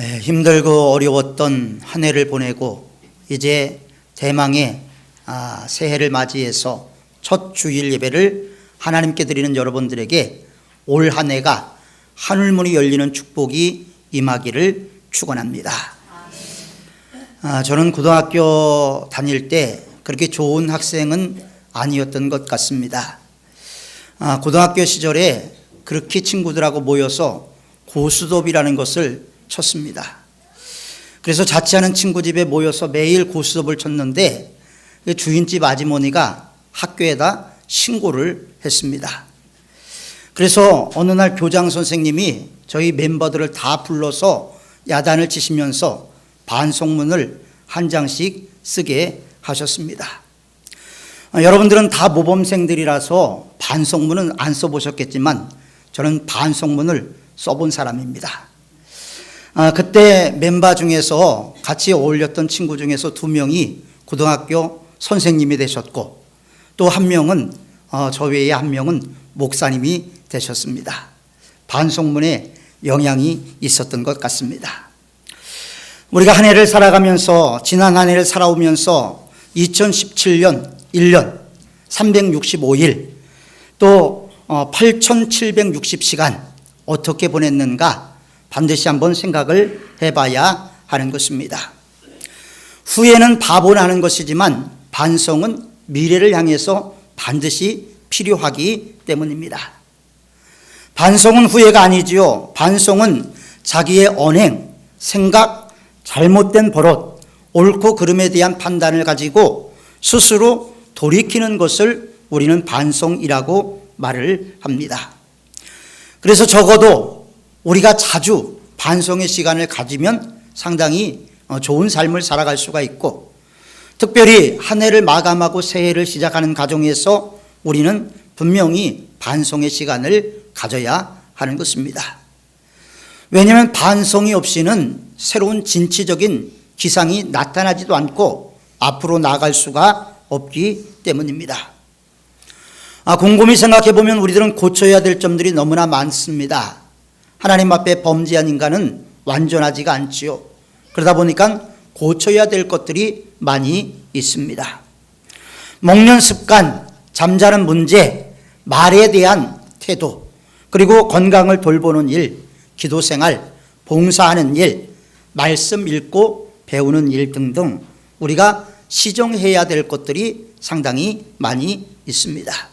네, 힘들고 어려웠던 한 해를 보내고 이제 대망의 아, 새해를 맞이해서 첫 주일 예배를 하나님께 드리는 여러분들에게 올 한 해가 하늘문이 열리는 축복이 임하기를 축원합니다. 아, 저는 고등학교 다닐 때 그렇게 좋은 학생은 아니었던 것 같습니다. 아, 고등학교 시절에 그렇게 친구들하고 모여서 고수톱이라는 것을 쳤습니다. 그래서 자취하는 친구 집에 모여서 매일 고수톱을 쳤는데 그 주인집 아주머니가 학교에다 신고를 했습니다. 그래서 어느 날 교장 선생님이 저희 멤버들을 다 불러서 야단을 치시면서 반송문을 한 장씩 쓰게 하셨습니다. 아, 여러분들은 다 모범생들이라서 반송문은 안 써보셨겠지만 저는 반송문을 써본 사람입니다. 아, 그때 멤버 중에서 같이 어울렸던 친구 중에서 두 명이 고등학교 선생님이 되셨고 또 한 명은 어, 저 외에 한 명은 목사님이 되셨습니다. 반송문에 영향이 있었던 것 같습니다. 우리가 한 해를 살아가면서 지난 한 해를 살아오면서 2017년 1년 365일 또 8760시간 어떻게 보냈는가 반드시 한번 생각을 해봐야 하는 것입니다. 후회는 바보나 하는 것이지만 반성은 미래를 향해서 반드시 필요하기 때문입니다. 반성은 후회가 아니지요. 반성은 자기의 언행, 생각, 잘못된 버릇, 옳고 그름에 대한 판단을 가지고 스스로 돌이키는 것을 우리는 반성이라고 말을 합니다. 그래서 적어도 우리가 자주 반성의 시간을 가지면 상당히 어, 좋은 삶을 살아갈 수가 있고 특별히 한 해를 마감하고 새해를 시작하는 가정에서 우리는 분명히 반성의 시간을 가져야 하는 것입니다. 왜냐하면 반성이 없이는 새로운 진취적인 기상이 나타나지도 않고 앞으로 나갈 수가 없기 때문입니다. 아, 곰곰이 생각해 보면 우리들은 고쳐야 될 점들이 너무나 많습니다. 하나님 앞에 범죄한 인간은 완전하지가 않지요. 그러다 보니까 고쳐야 될 것들이 많이 있습니다. 먹는 습관, 잠자는 문제, 말에 대한 태도, 그리고 건강을 돌보는 일, 기도 생활, 봉사하는 일, 말씀 읽고 배우는 일 등등 우리가 시정해야 될 것들이 상당히 많이 있습니다.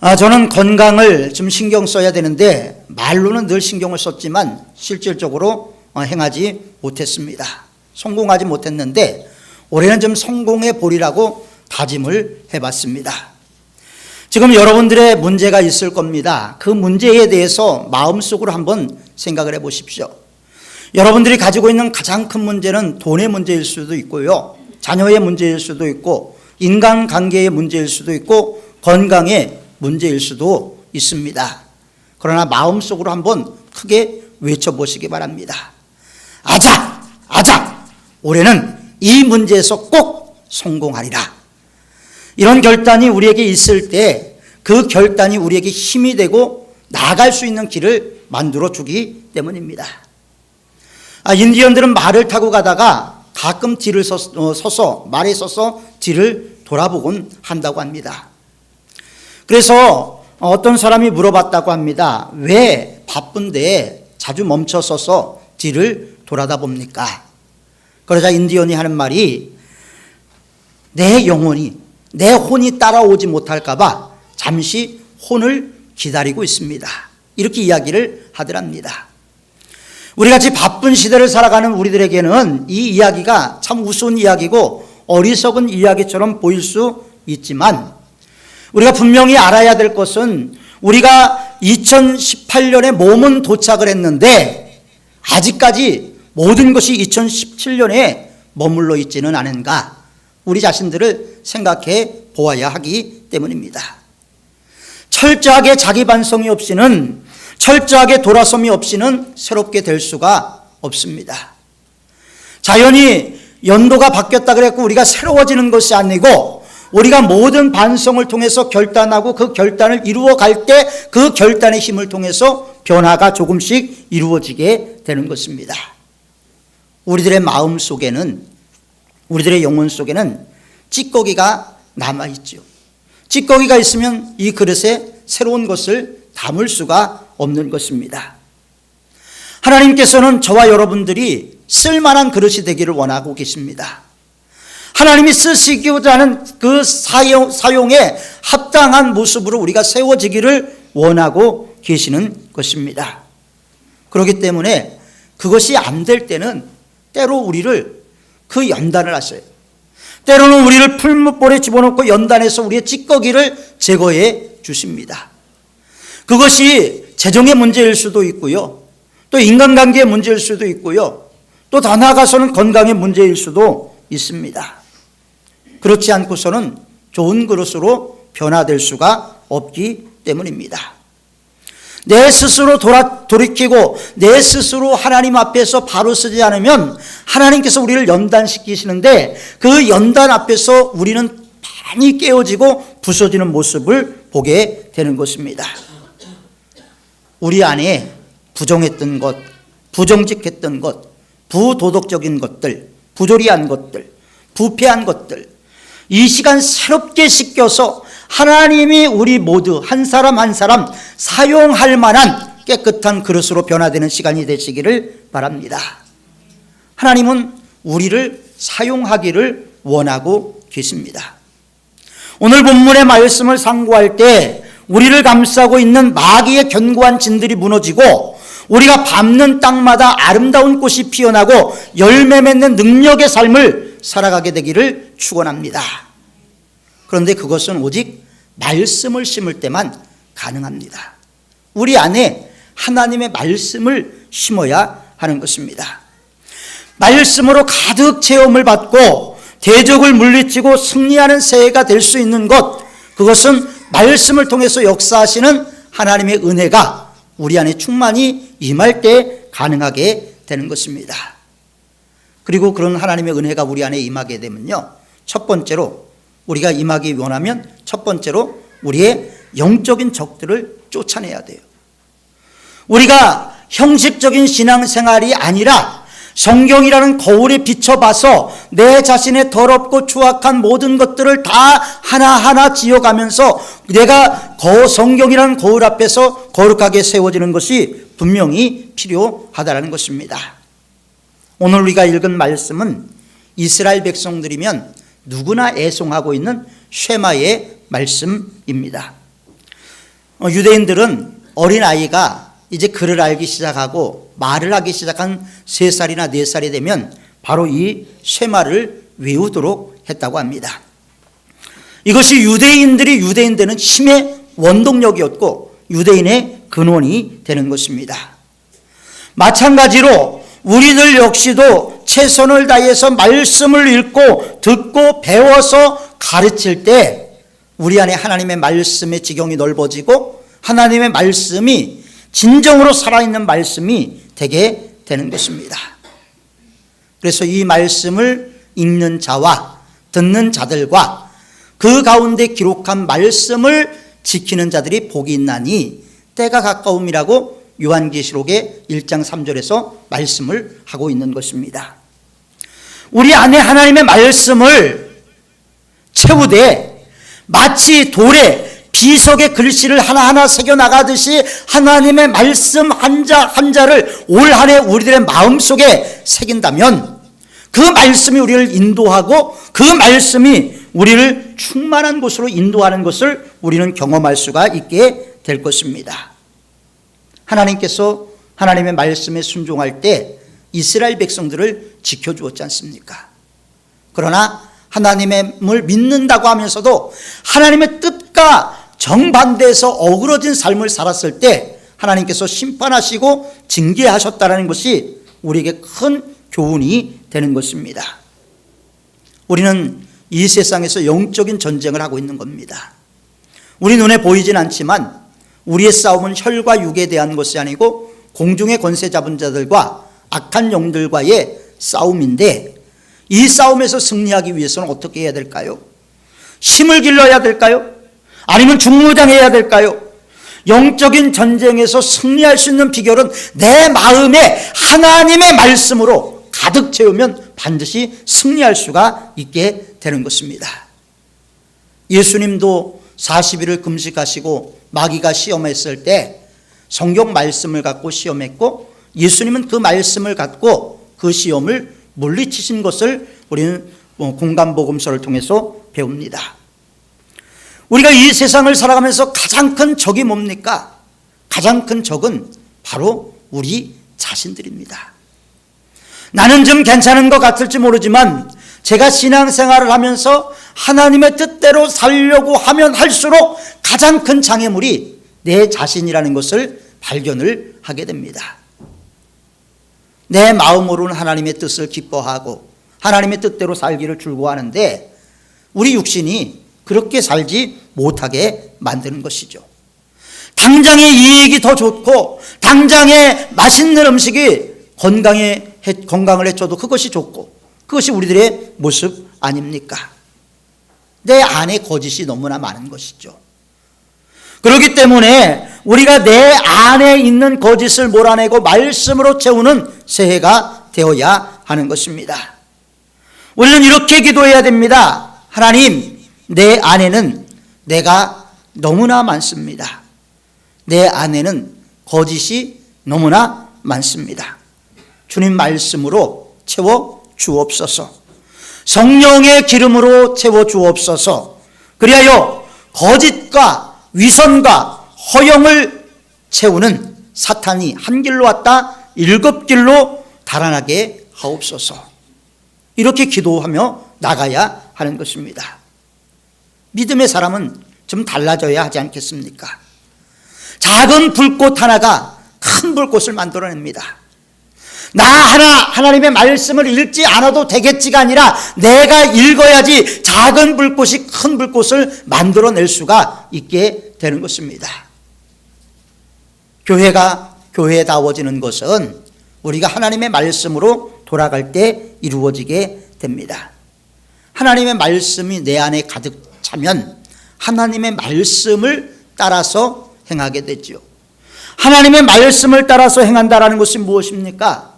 아, 저는 건강을 좀 신경 써야 되는데 말로는 늘 신경을 썼지만 실질적으로 어, 행하지 못했습니다. 성공하지 못했는데 올해는 좀 성공해 보리라고 다짐을 해봤습니다. 지금 여러분들의 문제가 있을 겁니다. 그 문제에 대해서 마음속으로 한번 생각을 해 보십시오. 여러분들이 가지고 있는 가장 큰 문제는 돈의 문제일 수도 있고요. 자녀의 문제일 수도 있고, 인간관계의 문제일 수도 있고, 건강의 문제일 수도 있습니다. 그러나 마음속으로 한번 크게 외쳐보시기 바랍니다. 아자! 아자! 올해는 이 문제에서 꼭 성공하리라. 이런 결단이 우리에게 있을 때 그 결단이 우리에게 힘이 되고 나아갈 수 있는 길을 만들어 주기 때문입니다. 아, 인디언들은 말을 타고 가다가 가끔 뒤를 서, 어, 서서 말에 서서 뒤를 돌아보곤 한다고 합니다. 그래서 어떤 사람이 물어봤다고 합니다. 왜 바쁜데 자주 멈춰 서서 뒤를 돌아다 봅니까? 그러자 인디언이 하는 말이 내 영혼이 내 혼이 따라오지 못할까봐 잠시 혼을 기다리고 있습니다. 이렇게 이야기를 하더랍니다. 우리 같이 바쁜 시대를 살아가는 우리들에게는 이 이야기가 참 우스운 이야기고 어리석은 이야기처럼 보일 수 있지만 우리가 분명히 알아야 될 것은 우리가 2018년에 몸은 도착을 했는데 아직까지 모든 것이 2017년에 머물러 있지는 않은가 우리 자신들을 생각해 보아야 하기 때문입니다. 철저하게 자기 반성이 없이는 철저하게 돌아섬이 없이는 새롭게 될 수가 없습니다. 자연히 연도가 바뀌었다 그랬고 우리가 새로워지는 것이 아니고 우리가 모든 반성을 통해서 결단하고 그 결단을 이루어 갈 때 그 결단의 힘을 통해서 변화가 조금씩 이루어지게 되는 것입니다. 우리들의 마음 속에는 우리들의 영혼 속에는 찌꺼기가 남아 있죠. 찌꺼기가 있으면 이 그릇에 새로운 것을 담을 수가 없는 것입니다. 하나님께서는 저와 여러분들이 쓸만한 그릇이 되기를 원하고 계십니다. 하나님이 쓰시고자 하는 그 사용, 사용에 합당한 모습으로 우리가 세워지기를 원하고 계시는 것입니다. 그렇기 때문에 그것이 안 될 때는 때로 우리를 그 연단을 하셔요. 때로는 우리를 풀무볼에 집어넣고 연단해서 우리의 찌꺼기를 제거해 주십니다. 그것이 재정의 문제일 수도 있고요. 또 인간관계의 문제일 수도 있고요. 또 더 나아가서는 건강의 문제일 수도 있습니다. 그렇지 않고서는 좋은 그릇으로 변화될 수가 없기 때문입니다. 내 스스로 돌아, 돌이키고 내 스스로 하나님 앞에서 바로 서지 않으면 하나님께서 우리를 연단시키시는데 그 연단 앞에서 우리는 많이 깨어지고 부서지는 모습을 보게 되는 것입니다. 우리 안에 부정했던 것, 부정직했던 것, 부도덕적인 것들, 부조리한 것들, 부패한 것들, 이 시간 새롭게 씻겨서 하나님이 우리 모두 한 사람 한 사람 사용할 만한 깨끗한 그릇으로 변화되는 시간이 되시기를 바랍니다. 하나님은 우리를 사용하기를 원하고 계십니다. 오늘 본문의 말씀을 상고할 때 우리를 감싸고 있는 마귀의 견고한 진들이 무너지고 우리가 밟는 땅마다 아름다운 꽃이 피어나고 열매 맺는 능력의 삶을 살아가게 되기를 축원합니다. 그런데 그것은 오직 말씀을 심을 때만 가능합니다. 우리 안에 하나님의 말씀을 심어야 하는 것입니다. 말씀으로 가득 체험을 받고 대적을 물리치고 승리하는 새해가 될 수 있는 것, 그것은 말씀을 통해서 역사하시는 하나님의 은혜가 우리 안에 충만히 임할 때 가능하게 되는 것입니다. 그리고 그런 하나님의 은혜가 우리 안에 임하게 되면요. 첫 번째로 우리가 임하기 원하면 첫 번째로 우리의 영적인 적들을 쫓아내야 돼요. 우리가 형식적인 신앙생활이 아니라 성경이라는 거울에 비춰봐서 내 자신의 더럽고 추악한 모든 것들을 다 하나하나 지어가면서 내가 거 성경이라는 거울 앞에서 거룩하게 세워지는 것이 분명히 필요하다는 것입니다. 오늘 우리가 읽은 말씀은 이스라엘 백성들이면 누구나 애송하고 있는 쉐마의 말씀입니다. 어, 유대인들은 어린아이가 이제 글을 알기 시작하고 말을 하기 시작한 세살이나네살이 되면 바로 이 쉐마를 외우도록 했다고 합니다. 이것이 유대인들이 유대인 되는 힘의 원동력이었고 유대인의 근원이 되는 것입니다. 마찬가지로 우리들 역시도 최선을 다해서 말씀을 읽고 듣고 배워서 가르칠 때 우리 안에 하나님의 말씀의 지경이 넓어지고 하나님의 말씀이 진정으로 살아있는 말씀이 되게 되는 것입니다. 그래서 이 말씀을 읽는 자와 듣는 자들과 그 가운데 기록한 말씀을 지키는 자들이 복이 있나니 때가 가까움이라고 요한계시록의 1장 3절에서 말씀을 하고 있는 것입니다. 우리 안에 하나님의 말씀을 채우되 마치 돌에 비석의 글씨를 하나하나 새겨 나가듯이 하나님의 말씀 한자 한자를 올 한해 우리들의 마음 속에 새긴다면 그 말씀이 우리를 인도하고 그 말씀이 우리를 충만한 곳으로 인도하는 것을 우리는 경험할 수가 있게 될 것입니다. 하나님께서 하나님의 말씀에 순종할 때 이스라엘 백성들을 지켜주었지 않습니까? 그러나 하나님을 믿는다고 하면서도 하나님의 뜻과 정반대에서 어그러진 삶을 살았을 때 하나님께서 심판하시고 징계하셨다는 것이 우리에게 큰 교훈이 되는 것입니다. 우리는 이 세상에서 영적인 전쟁을 하고 있는 겁니다. 우리 눈에 보이진 않지만 우리의 싸움은 혈과 육에 대한 것이 아니고 공중의 권세 잡은 자들과 악한 영들과의 싸움인데 이 싸움에서 승리하기 위해서는 어떻게 해야 될까요? 힘을 길러야 될까요? 아니면 중무장해야 될까요? 영적인 전쟁에서 승리할 수 있는 비결은 내 마음에 하나님의 말씀으로 가득 채우면 반드시 승리할 수가 있게 되는 것입니다. 예수님도 40일을 금식하시고 마귀가 시험했을 때 성경 말씀을 갖고 시험했고 예수님은 그 말씀을 갖고 그 시험을 물리치신 것을 우리는 뭐 공간복음서를 통해서 배웁니다. 우리가 이 세상을 살아가면서 가장 큰 적이 뭡니까? 가장 큰 적은 바로 우리 자신들입니다. 나는 좀 괜찮은 것 같을지 모르지만 제가 신앙생활을 하면서 하나님의 뜻대로 살려고 하면 할수록 가장 큰 장애물이 내 자신이라는 것을 발견을 하게 됩니다. 내 마음으로는 하나님의 뜻을 기뻐하고 하나님의 뜻대로 살기를 줄고 하는데 우리 육신이 그렇게 살지 못하게 만드는 것이죠. 당장의 이익이 더 좋고 당장의 맛있는 음식이 건강에 건강을 해줘도 그것이 좋고 그것이 우리들의 모습 아닙니까? 내 안에 거짓이 너무나 많은 것이죠. 그렇기 때문에 우리가 내 안에 있는 거짓을 몰아내고 말씀으로 채우는 새해가 되어야 하는 것입니다. 우리는 이렇게 기도해야 됩니다. 하나님, 내 안에는 내가 너무나 많습니다. 내 안에는 거짓이 너무나 많습니다. 주님 말씀으로 채워 주옵소서. 성령의 기름으로 채워 주옵소서. 그리하여 거짓과 위선과 허영을 채우는 사탄이 한 길로 왔다 일곱 길로 달아나게 하옵소서. 이렇게 기도하며 나가야 하는 것입니다. 믿음의 사람은 좀 달라져야 하지 않겠습니까? 작은 불꽃 하나가 큰 불꽃을 만들어냅니다. 나 하나 하나님의 말씀을 읽지 않아도 되겠지가 아니라 내가 읽어야지 작은 불꽃이 큰 불꽃을 만들어낼 수가 있게 되는 것입니다. 교회가 교회다워지는 것은 우리가 하나님의 말씀으로 돌아갈 때 이루어지게 됩니다. 하나님의 말씀이 내 안에 가득 차면 하나님의 말씀을 따라서 행하게 되죠. 하나님의 말씀을 따라서 행한다라는 것이 무엇입니까?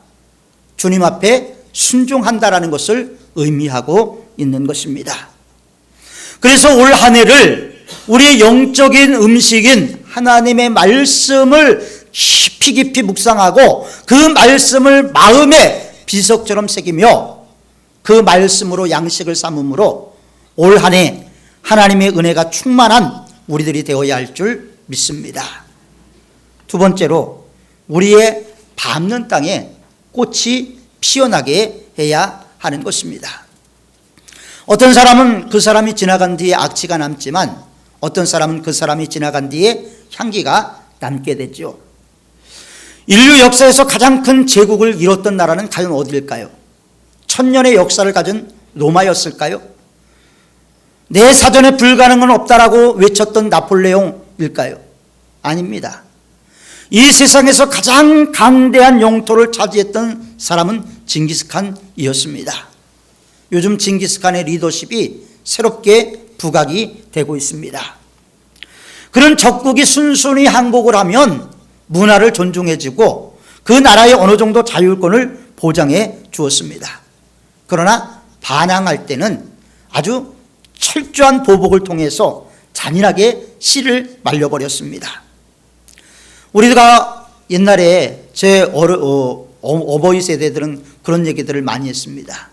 주님 앞에 순종한다라는 것을 의미하고 있는 것입니다. 그래서 올 한 해를 우리의 영적인 음식인 하나님의 말씀을 깊이 깊이 묵상하고 그 말씀을 마음에 비석처럼 새기며 그 말씀으로 양식을 삼음으로 올 한해 하나님의 은혜가 충만한 우리들이 되어야 할 줄 믿습니다. 두 번째로 우리의 밟는 땅에 꽃이 피어나게 해야 하는 것입니다. 어떤 사람은 그 사람이 지나간 뒤에 악취가 남지만 어떤 사람은 그 사람이 지나간 뒤에 향기가 남게 되죠. 인류 역사에서 가장 큰 제국을 이뤘던 나라는 과연 어디일까요? 천년의 역사를 가진 로마였을까요? 내 사전에 불가능은 없다라고 외쳤던 나폴레옹일까요? 아닙니다. 이 세상에서 가장 강대한 영토를 차지했던 사람은 징기스칸이었습니다. 요즘 징기스칸의 리더십이 새롭게 부각이 되고 있습니다. 그런 적국이 순순히 항복을 하면 문화를 존중해주고 그 나라의 어느 정도 자율권을 보장해 주었습니다. 그러나 반항할 때는 아주 철저한 보복을 통해서 잔인하게 씨를 말려버렸습니다. 우리가 옛날에 제 어르, 어, 어버이 세대들은 그런 얘기들을 많이 했습니다.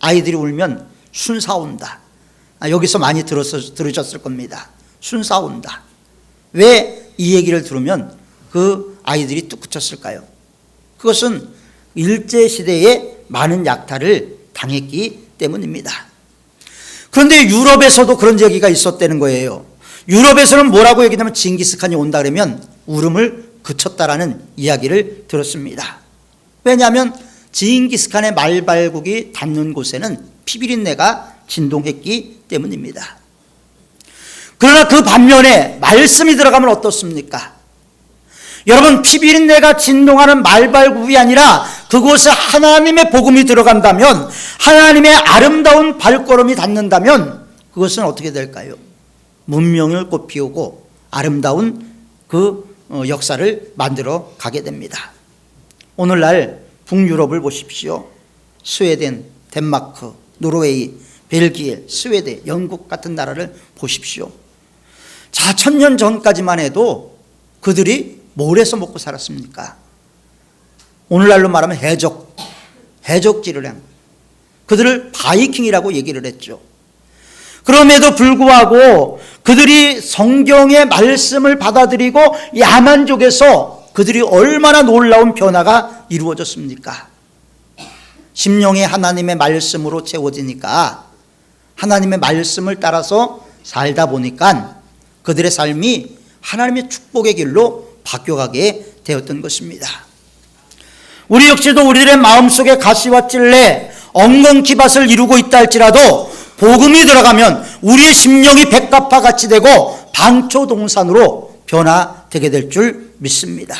아이들이 울면 순사온다. 아, 여기서 많이 들었, 들으셨을 겁니다. 순사온다. 왜 이 얘기를 들으면 그 아이들이 뚝 그쳤을까요? 그것은 일제시대에 많은 약탈을 당했기 때문입니다. 그런데 유럽에서도 그런 얘기가 있었다는 거예요. 유럽에서는 뭐라고 얘기하면 징기스칸이 온다 그러면 울음을 그쳤다라는 이야기를 들었습니다. 왜냐하면 징기스칸의 말발국이 닿는 곳에는 피비린내가 진동했기 때문입니다. 그러나 그 반면에 말씀이 들어가면 어떻습니까? 여러분 피비린내가 진동하는 말발굽이 아니라 그곳에 하나님의 복음이 들어간다면 하나님의 아름다운 발걸음이 닿는다면 그것은 어떻게 될까요? 문명을 꽃피우고 아름다운 그 어, 역사를 만들어 가게 됩니다. 오늘날 북유럽을 보십시오. 스웨덴, 덴마크, 노르웨이, 벨기에, 스웨덴, 영국 같은 나라를 보십시오. 자, 천년 전까지만 해도 그들이 뭘 해서 먹고 살았습니까? 오늘날로 말하면 해적, 해적질을 한 그들을 바이킹이라고 얘기를 했죠. 그럼에도 불구하고 그들이 성경의 말씀을 받아들이고 야만족에서 그들이 얼마나 놀라운 변화가 이루어졌습니까? 심령이 하나님의 말씀으로 채워지니까 하나님의 말씀을 따라서 살다 보니까 그들의 삶이 하나님의 축복의 길로 바뀌어가게 되었던 것입니다. 우리 역시도 우리들의 마음속에 가시와 찔레 엉겅퀴밭을 이루고 있다 할지라도 복음이 들어가면 우리의 심령이 백합화 같이 되고 방초동산으로 변화되게 될 줄 믿습니다.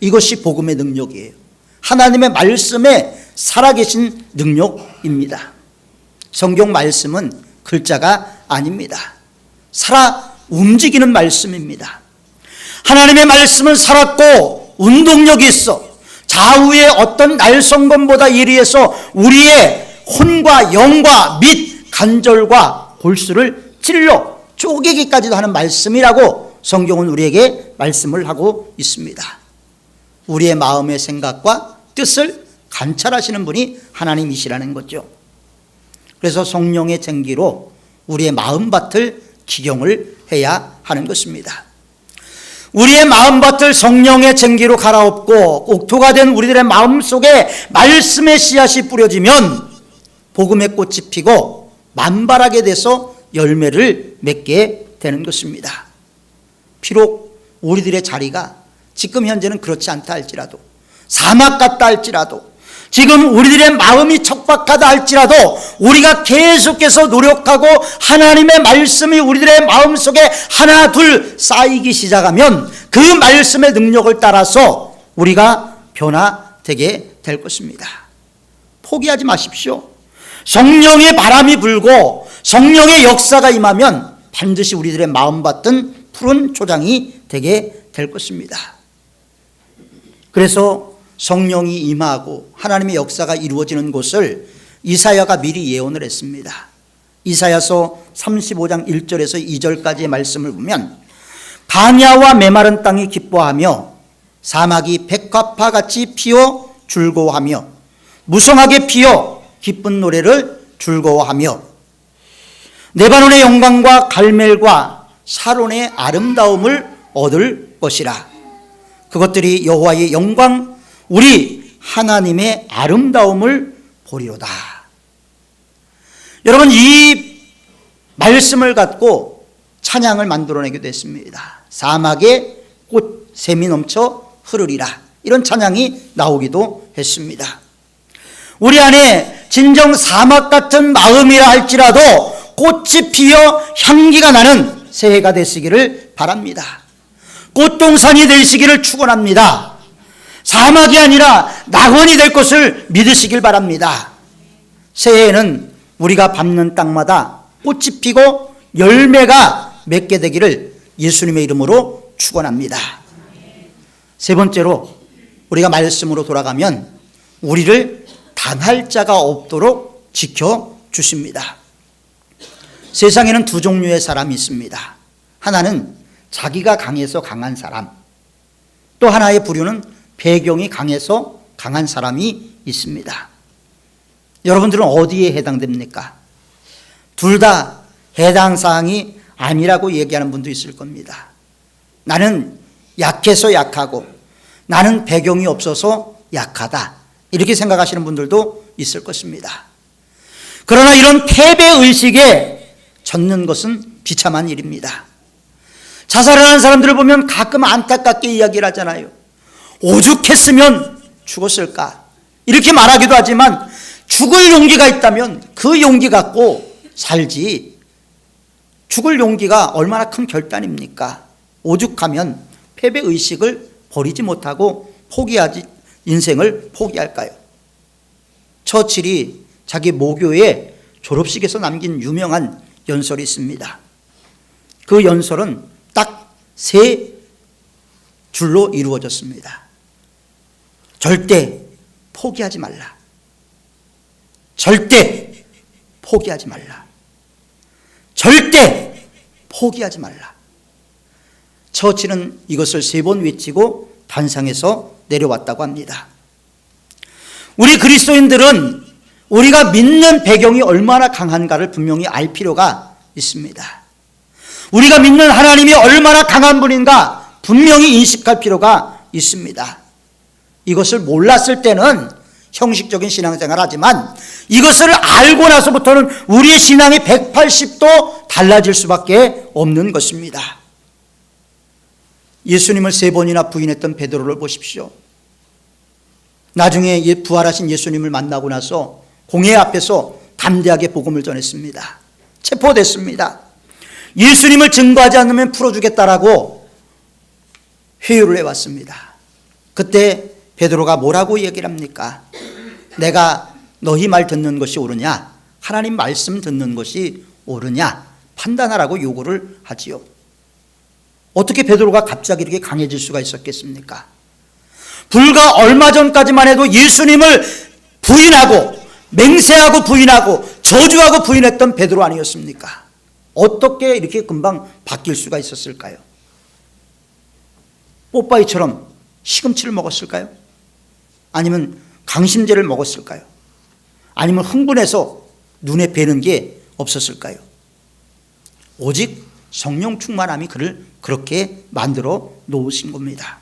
이것이 복음의 능력이에요. 하나님의 말씀에 살아계신 능력입니다. 성경 말씀은 글자가 아닙니다. 살아 움직이는 말씀입니다. 하나님의 말씀은 살았고 운동력이 있어 좌우의 어떤 날성검보다 예리해서 우리의 혼과 영과 및 간절과 골수를 찔러 쪼개기까지도 하는 말씀이라고 성경은 우리에게 말씀을 하고 있습니다. 우리의 마음의 생각과 뜻을 관찰하시는 분이 하나님이시라는 거죠. 그래서 성령의 쟁기로 우리의 마음밭을 기경을 해야 하는 것입니다. 우리의 마음밭을 성령의 쟁기로 갈아엎고 옥토가 된 우리들의 마음 속에 말씀의 씨앗이 뿌려지면 복음의 꽃이 피고 만발하게 돼서 열매를 맺게 되는 것입니다. 비록 우리들의 자리가 지금 현재는 그렇지 않다 할지라도 사막 같다 할지라도 지금 우리들의 마음이 척박하다 할지라도 우리가 계속해서 노력하고 하나님의 말씀이 우리들의 마음 속에 하나 둘 쌓이기 시작하면 그 말씀의 능력을 따라서 우리가 변화되게 될 것입니다. 포기하지 마십시오. 성령의 바람이 불고 성령의 역사가 임하면 반드시 우리들의 마음받던 푸른 초장이 되게 될 것입니다. 그래서 성령이 임하고 하나님의 역사가 이루어지는 곳을 이사야가 미리 예언을 했습니다. 이사야서 35장 1절에서 2절까지의 말씀을 보면 가냐와 메마른 땅이 기뻐하며 사막이 백합화 같이 피어 즐거워하며 무성하게 피어 기쁜 노래를 즐거워하며 네바논의 영광과 갈멜과 사론의 아름다움을 얻을 것이라 그것들이 여호와의 영광 우리 하나님의 아름다움을 보리로다. 여러분 이 말씀을 갖고 찬양을 만들어내게 됐습니다. 사막에 꽃 샘이 넘쳐 흐르리라. 이런 찬양이 나오기도 했습니다. 우리 안에 진정 사막 같은 마음이라 할지라도 꽃이 피어 향기가 나는 새해가 되시기를 바랍니다. 꽃동산이 되시기를 축원합니다. 사막이 아니라 낙원이 될 것을 믿으시길 바랍니다. 새해에는 우리가 밟는 땅마다 꽃이 피고 열매가 맺게 되기를 예수님의 이름으로 축원합니다. 세 번째로 우리가 말씀으로 돌아가면 우리를 당할 자가 없도록 지켜 주십니다. 세상에는 두 종류의 사람이 있습니다. 하나는 자기가 강해서 강한 사람. 또 하나의 부류는 배경이 강해서 강한 사람이 있습니다. 여러분들은 어디에 해당됩니까? 둘 다 해당 사항이 아니라고 얘기하는 분도 있을 겁니다. 나는 약해서 약하고 나는 배경이 없어서 약하다. 이렇게 생각하시는 분들도 있을 것입니다. 그러나 이런 패배 의식에 젖는 것은 비참한 일입니다. 자살을 하는 사람들을 보면 가끔 안타깝게 이야기를 하잖아요. 오죽했으면 죽었을까? 이렇게 말하기도 하지만 죽을 용기가 있다면 그 용기 갖고 살지. 죽을 용기가 얼마나 큰 결단입니까? 오죽하면 패배 의식을 버리지 못하고 포기하지 인생을 포기할까요? 처칠이 자기 모교의 졸업식에서 남긴 유명한 연설이 있습니다. 그 연설은 딱 세 줄로 이루어졌습니다. 절대 포기하지 말라. 절대 포기하지 말라. 절대 포기하지 말라. 처치는 이것을 세 번 외치고 단상에서 내려왔다고 합니다. 우리 그리스도인들은 우리가 믿는 배경이 얼마나 강한가를 분명히 알 필요가 있습니다. 우리가 믿는 하나님이 얼마나 강한 분인가 분명히 인식할 필요가 있습니다. 이것을 몰랐을 때는 형식적인 신앙생활 하지만 이것을 알고 나서부터는 우리의 신앙이 180도 달라질 수밖에 없는 것입니다. 예수님을 세 번이나 부인했던 베드로를 보십시오. 나중에 예- 부활하신 예수님을 만나고 나서 공회 앞에서 담대하게 복음을 전했습니다. 체포됐습니다. 예수님을 증거하지 않으면 풀어주겠다라고 회유를 해왔습니다. 그때 베드로가 뭐라고 얘기를 합니까? 내가 너희 말 듣는 것이 옳으냐? 하나님 말씀 듣는 것이 옳으냐? 판단하라고 요구를 하지요. 어떻게 베드로가 갑자기 이렇게 강해질 수가 있었겠습니까? 불과 얼마 전까지만 해도 예수님을 부인하고 맹세하고 부인하고 저주하고 부인했던 베드로 아니었습니까? 어떻게 이렇게 금방 바뀔 수가 있었을까요? 뽀빠이처럼 시금치를 먹었을까요? 아니면 강심제를 먹었을까요? 아니면 흥분해서 눈에 뵈는 게 없었을까요? 오직 성령 충만함이 그를 그렇게 만들어 놓으신 겁니다.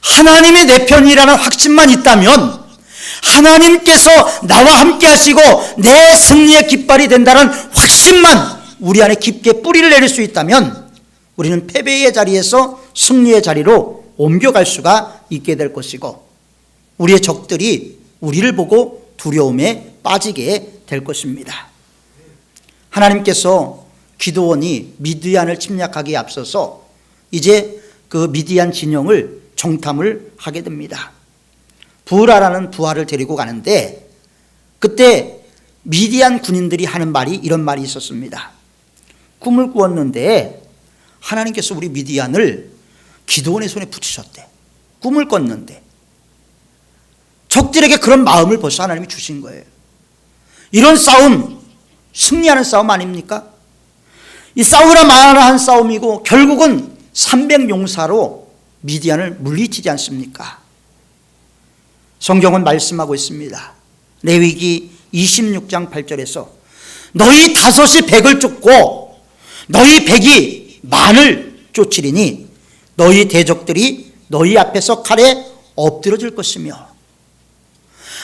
하나님이 내 편이라는 확신만 있다면 하나님께서 나와 함께 하시고 내 승리의 깃발이 된다는 확신만 우리 안에 깊게 뿌리를 내릴 수 있다면 우리는 패배의 자리에서 승리의 자리로 옮겨갈 수가 있게 될 것이고 우리의 적들이 우리를 보고 두려움에 빠지게 될 것입니다. 하나님께서 기도원이 미디안을 침략하기에 앞서서 이제 그 미디안 진영을 정탐을 하게 됩니다. 부라라는 부하를 데리고 가는데 그때 미디안 군인들이 하는 말이 이런 말이 있었습니다. 꿈을 꾸었는데 하나님께서 우리 미디안을 기도원의 손에 붙이셨대. 꿈을 꿨는데 적들에게 그런 마음을 벌써 하나님이 주신 거예요. 이런 싸움 승리하는 싸움 아닙니까? 이 싸우라 마라 한 싸움이고 결국은 300용사로 미디안을 물리치지 않습니까? 성경은 말씀하고 있습니다. 레위기 26장 8절에서 너희 다섯이 백을 쫓고 너희 백이 만을 쫓으리니 너희 대적들이 너희 앞에서 칼에 엎드러질 것이며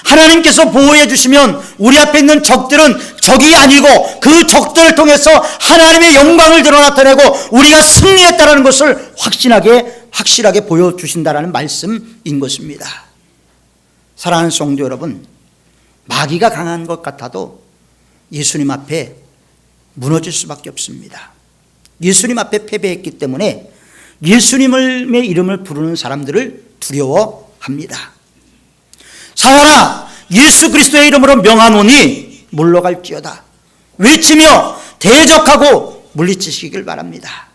하나님께서 보호해 주시면 우리 앞에 있는 적들은 적이 아니고 그 적들을 통해서 하나님의 영광을 드러 나타내고 우리가 승리했다는 것을 확신하게 확실하게 보여 주신다라는 말씀인 것입니다. 사랑하는 성도 여러분, 마귀가 강한 것 같아도 예수님 앞에 무너질 수밖에 없습니다. 예수님 앞에 패배했기 때문에 예수님의 이름을 부르는 사람들을 두려워합니다. 사하라 예수 그리스도의 이름으로 명하노니 물러갈지어다 외치며 대적하고 물리치시길 바랍니다.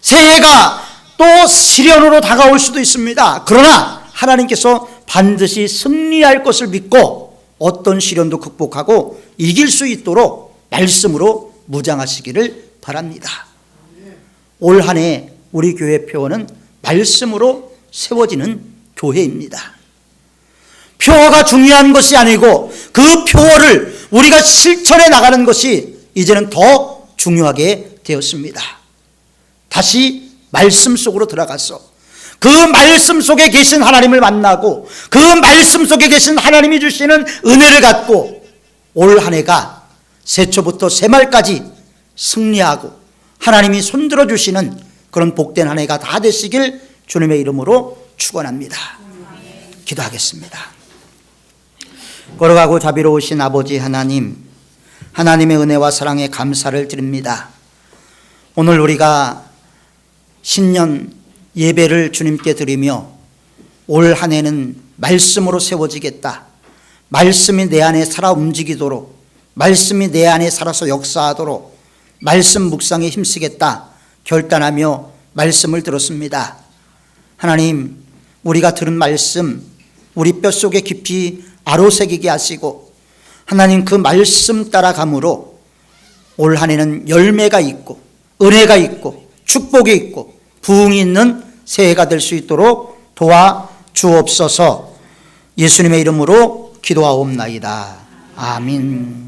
새해가 또 시련으로 다가올 수도 있습니다. 그러나 하나님께서 반드시 승리할 것을 믿고 어떤 시련도 극복하고 이길 수 있도록 말씀으로 무장하시기를 바랍니다. 올 한 해 우리 교회 표어는 말씀으로 세워지는 교회입니다. 표어가 중요한 것이 아니고 그 표어를 우리가 실천해 나가는 것이 이제는 더 중요하게 되었습니다. 다시 말씀 속으로 들어가서 그 말씀 속에 계신 하나님을 만나고 그 말씀 속에 계신 하나님이 주시는 은혜를 갖고 올 한 해가 새초부터 새말까지 승리하고 하나님이 손들어 주시는 그런 복된 한 해가 다 되시길 주님의 이름으로 축원합니다. 기도하겠습니다. 걸어가고 자비로우신 아버지 하나님, 하나님의 은혜와 사랑에 감사를 드립니다. 오늘 우리가 신년 예배를 주님께 드리며 올 한 해는 말씀으로 세워지겠다. 말씀이 내 안에 살아 움직이도록 말씀이 내 안에 살아서 역사하도록 말씀 묵상에 힘쓰겠다 결단하며 말씀을 들었습니다. 하나님, 우리가 들은 말씀 우리 뼛속에 깊이 아로새기게 하시고 하나님 그 말씀 따라감으로 올 한 해는 열매가 있고 은혜가 있고 축복이 있고 부흥이 있는 새해가 될 수 있도록 도와 주옵소서 예수님의 이름으로 기도하옵나이다. 아멘.